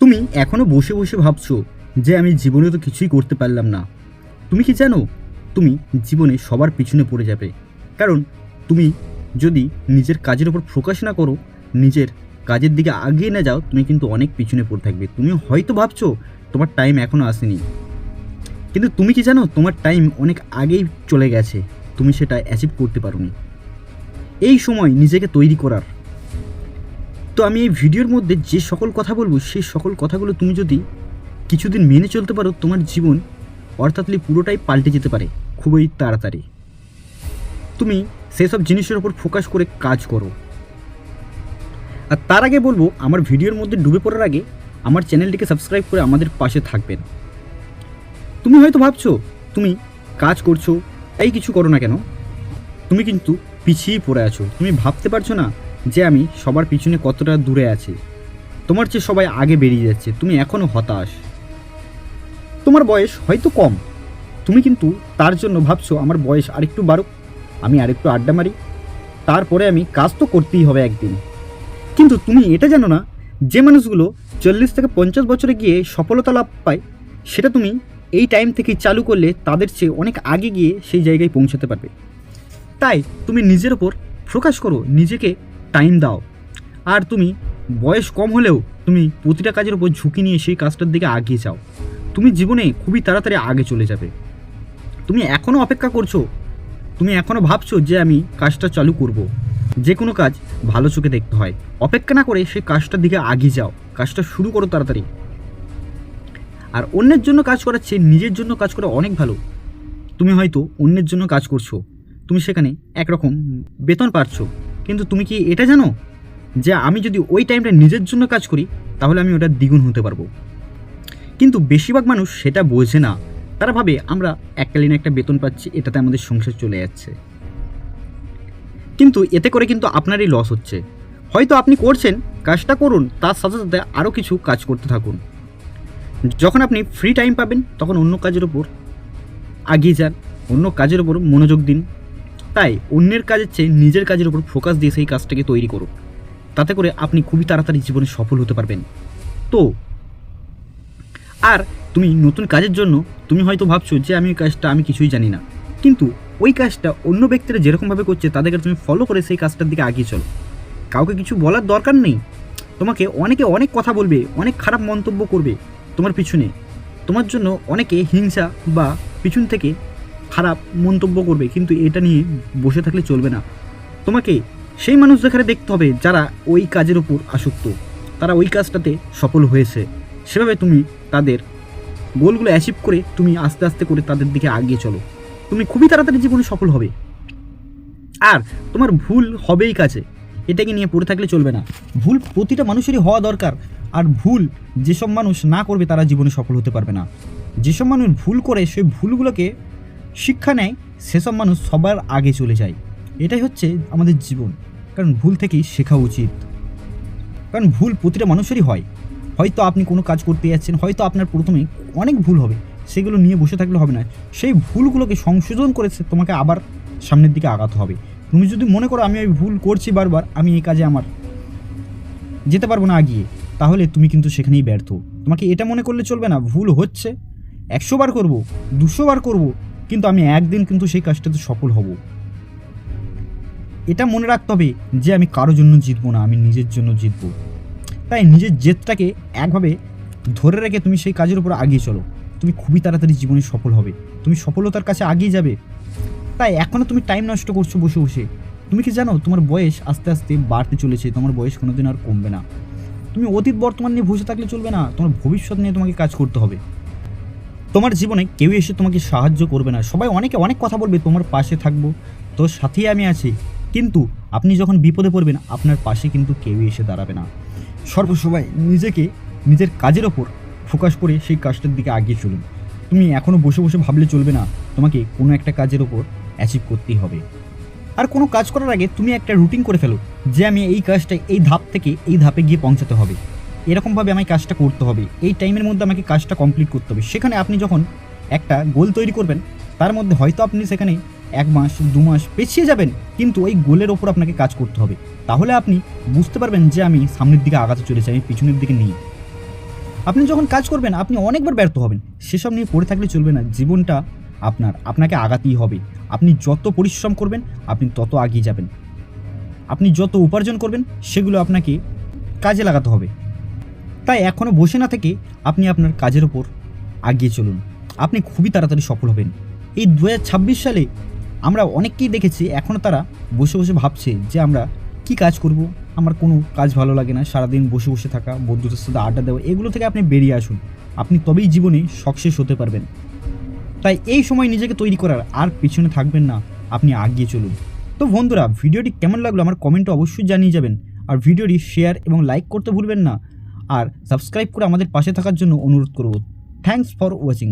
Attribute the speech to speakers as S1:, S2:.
S1: তুমি এখনও বসে বসে ভাবছ যে আমি জীবনে তো কিছুই করতে পারলাম না। তুমি কি জানো? তুমি জীবনে সবার পিছনে পড়ে যাবে। কারণ তুমি যদি নিজের কাজের ওপর ফোকাস না করো, নিজের কাজের দিকে আগিয়ে না যাও, তুমি কিন্তু অনেক পিছনে পড়ে থাকবে। তুমি হয়তো ভাবছ, তোমার টাইম এখনও আসেনি। কিন্তু তুমি কি জানো? তোমার টাইম অনেক আগেই চলে গেছে। তুমি সেটা অ্যাচিভ করতে পারোনি। এই সময় নিজেকে তৈরি করার তো আমি এই ভিডিওর মধ্যে যে সকল কথা বলব, সেই সকল কথাগুলো তুমি যদি কিছুদিন মেনে চলতে পারো, তোমার জীবন অর্থাৎ পুরোটাই পাল্টে যেতে পারে, খুবই তাড়াতাড়ি। তুমি সেসব জিনিসের ওপর ফোকাস করে কাজ করো। আর তার আগে বলব, আমার ভিডিওর মধ্যে ডুবে পড়ার আগে আমার চ্যানেলটিকে সাবস্ক্রাইব করে আমাদের পাশে থাকবেন। তুমি হয়তো ভাবছ, তুমি কাজ করছ, এই কিছু করো না কেন? তুমি কিন্তু পিছিয়ে পড়ে আছো। তুমি ভাবতে পারছ না যে আমি সবার পিছনে কতটা দূরে আছি। তোমার চেয়ে সবাই আগে বেরিয়ে যাচ্ছে, তুমি এখনও হতাশ। তোমার বয়স হয়তো কম। তুমি কিন্তু তার জন্য ভাবছ আমার বয়স আরেকটু বাড়ুক, আমি আরেকটু আড্ডা মারি। তারপরে আমি কাজ তো করতেই হবে একদিন। কিন্তু তুমি এটা জানো না, যে মানুষগুলো চল্লিশ থেকে পঞ্চাশ বছরে গিয়ে সফলতা লাভ পায়, সেটা তুমি এই টাইম থেকেই চালু করলে তাদের চেয়ে অনেক আগে গিয়ে সেই জায়গায় পৌঁছাতে পারবে। তাই তুমি নিজের ওপর ফোকাস করো, নিজেকে টাইম দাও। আর তুমি বয়স কম হলেও তুমি প্রতিটা কাজের ওপর ঝুঁকি নিয়ে সেই কাজটার দিকে আগিয়ে যাও। তুমি জীবনে খুবই তাড়াতাড়ি আগে চলে যাবে। তুমি এখনও অপেক্ষা করছ। তুমি এখনও ভাবছ যে আমি কাজটা চালু করব। যে কোনো কাজ ভালো চোখে দেখতে হয়। অপেক্ষা না করে সেই কাজটার দিকে আগিয়ে যাও। কাজটা শুরু করো তাড়াতাড়ি। আর অন্যের জন্য কাজ করার চেয়ে নিজের জন্য কাজ করা অনেক ভালো। তুমি হয়তো অন্যের জন্য কাজ করছ। তুমি সেখানে একরকম বেতন পাচ্ছ। কিন্তু তুমি কি এটা জানো? যে আমি যদি ওই টাইমটা নিজের জন্য কাজ করি, তাহলে আমি ওটা দ্বিগুণ হতে পারব। কিন্তু বেশিরভাগ মানুষ সেটা বোঝে না। তারা ভাবে, আমরা এককালীন একটা বেতন পাচ্ছি, এটাতে আমাদের সংসার চলে যাচ্ছে। কিন্তু এতে করে কিন্তু আপনারই লস হচ্ছে। হয়তো আপনি করছেন, কাজটা করুন, তার সাথে সাথে আরও কিছু কাজ করতে থাকুন। যখন আপনি ফ্রি টাইম পাবেন, তখন অন্য কাজের ওপর আগিয়ে যান, অন্য কাজের ওপর মনোযোগ দিন। তাই অন্যের কাজের চেয়ে নিজের কাজের উপর ফোকাস দিয়ে সেই কাজটাকে তৈরি করুন। তাতে করে আপনি খুবই তাড়াতাড়ি জীবনে সফল হতে পারবেন। তো, আর তুমি নতুন কাজের জন্য তুমি হয়তো ভাবছ যে আমি ওই কাজটা আমি কিছুই জানি না। কিন্তু ওই কাজটা অন্য ব্যক্তিরা যেরকমভাবে করছে তাদেরকে তুমি ফলো করে সেই কাজটার দিকে আগিয়ে চলো। কাউকে কিছু বলার দরকার নেই। তোমাকে অনেকে অনেক কথা বলবে, অনেক খারাপ মন্তব্য করবে তোমার পিছনে। তোমার জন্য অনেকে হিংসা বা পিছন থেকে খারাপ মন্তব্য করবে, কিন্তু এটা নিয়ে বসে থাকলে চলবে না। তোমাকে সেই মানুষ যেখানে দেখতে হবে যারা ওই কাজের উপর আসক্ত। তারা ওই কাজটাতে সফল হয়েছে। সেভাবে তুমি তাদের গোলগুলো অ্যাচিভ করে তুমি আস্তে আস্তে করে তাদের দিকে আগিয়ে চলো। তুমি খুবই তাড়াতাড়ি জীবনে সফল হবে। আর তোমার ভুল হবেই কাছে এটাকে নিয়ে পড়ে থাকলে চলবে না। ভুল প্রতিটা মানুষেরই হওয়া দরকার। আর ভুল যেসব মানুষ না করবে তারা জীবনে সফল হতে পারবে না। যেসব মানুষ ভুল করে সেই ভুলগুলোকে শিক্ষা নেয়, সেসব মানুষ সবার আগে চলে যায়। এটাই হচ্ছে আমাদের জীবন। কারণ ভুল থেকেই শেখা উচিত। কারণ ভুল প্রতিটা মানুষেরই হয়। হয়তো আপনি কোনো কাজ করতে যাচ্ছেন, হয়তো আপনার প্রথমে অনেক ভুল হবে, সেগুলো নিয়ে বসে থাকলে হবে না। সেই ভুলগুলোকে সংশোধন করে তোমাকে আবার সামনের দিকে আগাতে হবে। তুমি যদি মনে করো, আমি ওই ভুল করছি বারবার, আমি এই কাজে আমার যেতে পারব না আগিয়ে, তাহলে তুমি কিন্তু সেখানেই ব্যর্থ। তোমাকে এটা মনে করলে চলবে না, ভুল হচ্ছে, একশো বার করব, দুশো বার করব কিন্তু আমি একদিন কিন্তু সেই কাজটাতে সফল হব। এটা মনে রাখতে হবে যে আমি কারোর জন্য জিতবো না, আমি নিজের জন্য জিতবো। তাই নিজের জেদটাকে একভাবে ধরে রেখে তুমি সেই কাজের উপর আগিয়ে চলো। তুমি খুবই তাড়াতাড়ি জীবনে সফল হবে। তুমি সফলতার কাছে আগিয়ে যাবে। তাই এখনও তুমি টাইম নষ্ট করছ বসে বসে। তুমি কি জানো, তোমার বয়স আস্তে আস্তে বাড়তে চলেছে, তোমার বয়স কোনোদিন আর কমবে না। তুমি অতীত বর্তমান নিয়ে বসে থাকলে চলবে না, তোমার ভবিষ্যৎ নিয়ে তোমাকে কাজ করতে হবে। তোমার জীবনে কেউ এসে তোমাকে সাহায্য করবে না। সবাই অনেকে অনেক কথা বলবে, তোমার পাশে থাকব, তোর সাথেই আমি আছি। কিন্তু আপনি যখন বিপদে পড়বেন, আপনার পাশে কিন্তু কেউই এসে দাঁড়াবে না। সর্বসময় নিজেকে নিজের কাজের ওপর ফোকাস করে সেই কাজটার দিকে আগিয়ে চলুন। তুমি এখনও বসে বসে ভাবলে চলবে না, তোমাকে কোনো একটা কাজের ওপর অ্যাচিভ করতেই হবে। আর কোনো কাজ করার আগে তুমি একটা রুটিন করে ফেলো, যে আমি এই কাজটা এই ধাপ থেকে এই ধাপে গিয়ে পৌঁছাতে হবে। এরকমভাবে আমাকে কাজটা করতে হবে। এই টাইমের মধ্যে আমাকে কাজটা কমপ্লিট করতে হবে। সেখানে আপনি যখন একটা গোল তৈরি করবেন, তার মধ্যে হয়তো আপনি সেখানে এক মাস, দু মাস পেছিয়ে যাবেন, কিন্তু ওই গোলের ওপর আপনাকে কাজ করতে হবে। তাহলে আপনি বুঝতে পারবেন যে আমি সামনের দিকে আগাতে চলেছি, আমি পিছনের দিকে নিই। আপনি যখন কাজ করবেন, আপনি অনেকবার ব্যর্থ হবেন। সেসব নিয়ে পড়ে থাকলে চলবে না। জীবনটা আপনার, আপনাকে আগাতেই হবে। আপনি যত পরিশ্রম করবেন, আপনি তত এগিয়ে যাবেন। আপনি যত উপার্জন করবেন, সেগুলো আপনাকে কাজে লাগাতে হবে। তাই এখনও বসে না থেকে আপনি আপনার কাজের ওপর আগিয়ে চলুন। আপনি খুবই তাড়াতাড়ি সফল হবেন। এই দু হাজার ছাব্বিশ সালে আমরা অনেককেই দেখেছি এখনও তারা বসে বসে ভাবছে যে আমরা কি কাজ করব, আমার কোনো কাজ ভালো লাগে না, সারাদিন বসে বসে থাকা, বন্ধুদের সাথে আড্ডা দেওয়া, এগুলো থেকে আপনি বেরিয়ে আসুন। আপনি তবেই জীবনে সকসেস হতে পারবেন। তাই এই সময় নিজেকে তৈরি করার আর পিছনে থাকবেন না, আপনি আগিয়ে চলুন। তো বন্ধুরা, ভিডিওটি কেমন লাগল আমার কমেন্টে অবশ্যই জানিয়ে যাবেন। আর ভিডিওটি শেয়ার এবং লাইক করতে ভুলবেন না। আর সাবস্ক্রাইব করে আমাদের পাশে থাকার জন্য অনুরোধ করব। Thanks for watching